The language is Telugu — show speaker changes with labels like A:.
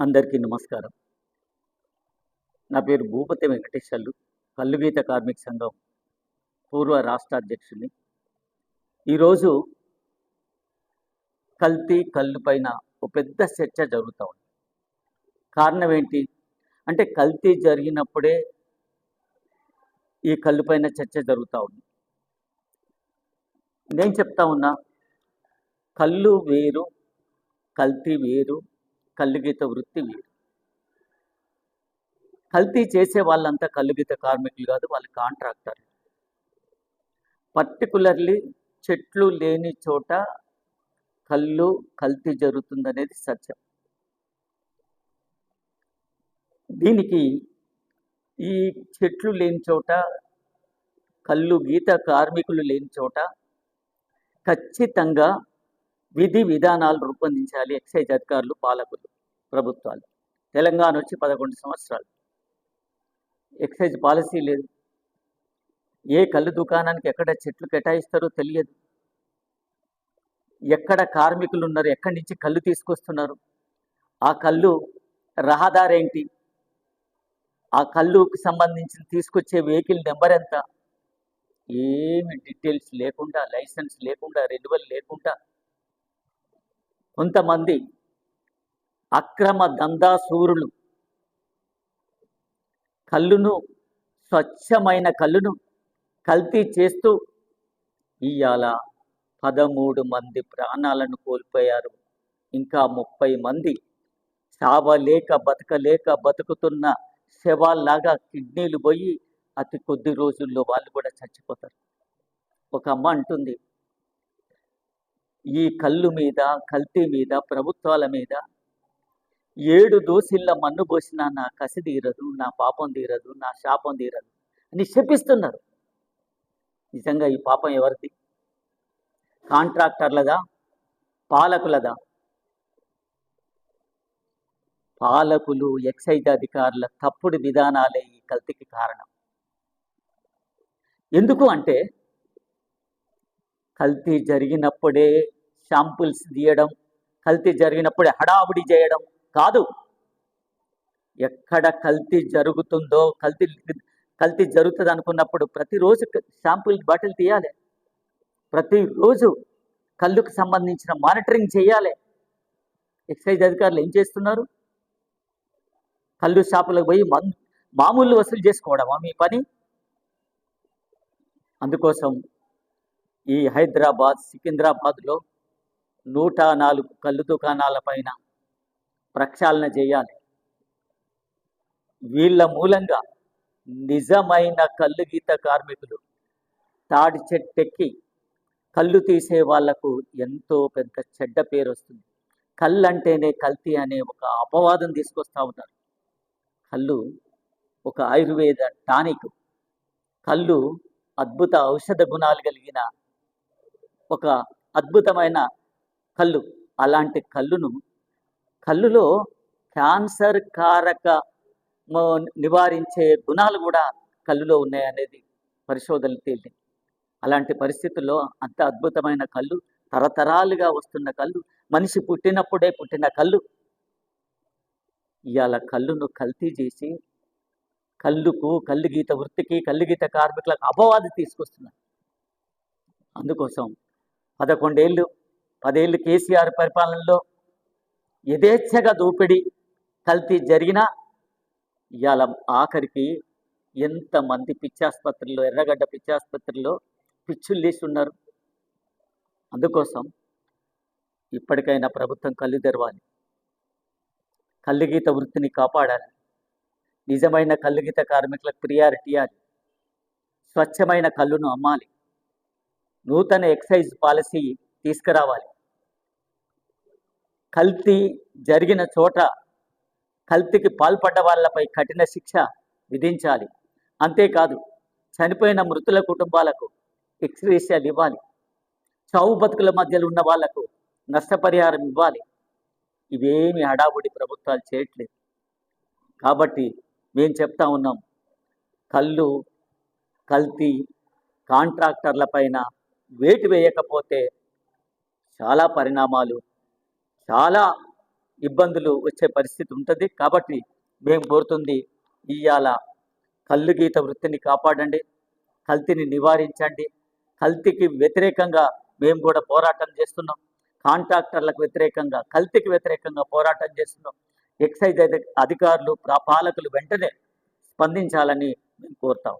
A: అందరికీ నమస్కారం. నా పేరు భూపతి వెంకటేశ్వర్లు కల్లుగీత కార్మిక సంఘం పూర్వ రాష్ట్ర అధ్యక్షుని ఈరోజు కల్తీ కళ్ళు పైన ఒక పెద్ద చర్చ జరుగుతూ ఉంది. కారణం ఏంటి? అంటే కల్తీ జరిగినప్పుడే ఈ కళ్ళు పైన చర్చ జరుగుతూ ఉంది. నేను చెప్తా ఉన్నా కళ్ళు వేరు కల్తీ వేరు కల్లుగీత వృత్తి వీరు కల్తీ చేసే వాళ్ళంతా కల్లుగీత కార్మికులు కాదు వాళ్ళు కాంట్రాక్టర్. పర్టికులర్లీ చెట్లు లేని చోట కళ్ళు కల్తీ జరుగుతుందనేది సత్యం. దీనికి ఈ చెట్లు లేని చోట కళ్ళు గీత కార్మికులు లేని చోట ఖచ్చితంగా విధి విధానాలు రూపొందించాలి ఎక్సైజ్ అధికారులు పాలకులు. ప్రభుత్వాలు. తెలంగాణ వచ్చి పదకొండు సంవత్సరాలు. ఎక్సైజ్ పాలసీ లేదు. ఏ కళ్ళు దుకాణానికి ఎక్కడ చెట్లు కేటాయిస్తారో తెలియదు. ఎక్కడ కార్మికులు ఉన్నారు ఎక్కడి నుంచి కళ్ళు తీసుకొస్తున్నారు ఆ కళ్ళు రహదారి ఏంటి? ఆ కళ్ళుకి సంబంధించిన తీసుకొచ్చే వెహికల్ నెంబర్ ఎంత? ఏమి డీటెయిల్స్ లేకుండా లైసెన్స్ లేకుండా రెన్యువల్ లేకుండా కొంతమంది అక్రమ దందాసూరులు కళ్ళును స్వచ్ఛమైన కళ్ళును కల్తీ చేస్తూ ఇవాళ పదమూడు మంది ప్రాణాలను కోల్పోయారు. ఇంకా ముప్పై మంది చావలేక బతకలేక బతుకుతున్న శవాల్లాగా కిడ్నీలు పోయి అతి కొద్ది రోజుల్లో వాళ్ళు కూడా చచ్చిపోతారు. ఒక అమ్మ అంటుంది ఈ కళ్ళు మీద కల్తీ మీద ప్రభుత్వాల మీద ఏడు దోసిళ్ళ మన్ను పోసినా నా కసి తీరదు నా పాపం తీరదు నా శాపం తీరదు అని శపిస్తున్నారు. నిజంగా ఈ పాపం ఎవరిది? కాంట్రాక్టర్లదా? పాలకులదా? పాలకులు ఎక్సైజ్ అధికారుల తప్పుడు విధానాలే ఈ కల్తీకి కారణం. ఎందుకు అంటే కల్తీ జరిగినప్పుడే షాంపుల్స్ తీయడం కల్తీ జరిగినప్పుడే హడావుడి చేయడం కాదు. ఎక్కడ కల్తీ జరుగుతుందో కల్తీ కల్తీ జరుగుతుంది అనుకున్నప్పుడు ప్రతిరోజు షాంపుల్ బాటిల్ తీయాలి. ప్రతిరోజు కళ్ళుకు సంబంధించిన మానిటరింగ్ చేయాలి. ఎక్సైజ్ అధికారులు ఏం చేస్తున్నారు? కళ్ళు షాపులకు పోయి మామూలు వసూలు చేసుకోవడమా మీ పని? అందుకోసం ఈ హైదరాబాద్ సికింద్రాబాద్లో నూట నాలుగు కళ్ళు దుకాణాల పైన ప్రక్షాళన చేయాలి. వీళ్ళ మూలంగా నిజమైన కళ్ళు గీత కార్మికులు తాడి చెట్టెక్కి కళ్ళు తీసే వాళ్ళకు ఎంతో పెద్ద చెడ్డ పేరు వస్తుంది కళ్ళు అంటేనే కల్తీ అనే ఒక అపవాదం తీసుకొస్తా ఉన్నారు. కళ్ళు ఒక ఆయుర్వేద టానిక్. కళ్ళు అద్భుత ఔషధ గుణాలు కలిగిన ఒక అద్భుతమైన కళ్ళు. అలాంటి కళ్ళును కళ్ళులో క్యాన్సర్ కారక నివారించే గుణాలు కూడా కళ్ళులో ఉన్నాయనేది పరిశోధనలు తేలింది అలాంటి పరిస్థితుల్లో అంత అద్భుతమైన కళ్ళు తరతరాలుగా వస్తున్న కళ్ళు మనిషి పుట్టినప్పుడే పుట్టిన కళ్ళు. ఇవాళ కళ్ళును కల్తీ చేసి కళ్ళుకు కళ్ళు గీత వృత్తికి కళ్ళు గీత కార్మికులకు అపవాది తీసుకొస్తున్నారు. అందుకోసం పదకొండేళ్ళు పదేళ్ళు కేసీఆర్ పరిపాలనలో యథేచ్ఛగా దోపిడీ కల్తీ జరిగినా ఇవాళ ఆఖరికి ఎంతమంది పిచ్చాసుపత్రిలో ఎర్రగడ్డ పిచ్చాసుపత్రిలో పిచ్చులు లేచి ఉన్నారు అందుకోసం ఇప్పటికైనా ప్రభుత్వం కళ్ళు తెరవాలి. కళ్ళుగీత వృత్తిని కాపాడాలి. నిజమైన కల్లుగీత కార్మికులకు ప్రియారిటీ ఇవ్వాలి. స్వచ్ఛమైన కళ్ళును అమ్మాలి. నూతన ఎక్సైజ్ పాలసీ తీసుకురావాలి. కల్తీ జరిగిన చోట కల్తీకి పాల్పడ్డ వాళ్ళపై కఠిన శిక్ష విధించాలి. అంతేకాదు చనిపోయిన మృతుల కుటుంబాలకు ఎక్స్రేషియాలు ఇవ్వాలి. చావు బతుకుల మధ్యలో ఉన్న వాళ్ళకు నష్టపరిహారం ఇవ్వాలి. ఇవేమి హడావుడి ప్రభుత్వాలు చేయట్లేదు. కాబట్టి మేము చెప్తా ఉన్నాం కళ్ళు కల్తీ కాంట్రాక్టర్ల పైన వేటు వేయకపోతే చాలా పరిణామాలు చాలా ఇబ్బందులు వచ్చే పరిస్థితి ఉంటుంది. కాబట్టి మేము కోరుతుంది ఇవాళ కళ్ళు గీత వృత్తిని కాపాడండి కల్తీని నివారించండి. కల్తీకి వ్యతిరేకంగా మేము కూడా పోరాటం చేస్తున్నాం. కాంట్రాక్టర్లకు వ్యతిరేకంగా కల్తీకి వ్యతిరేకంగా పోరాటం చేస్తున్నాం. ఎక్సైజ్ అధికారులు పాలకులు వెంటనే స్పందించాలని మేము కోరుతాం.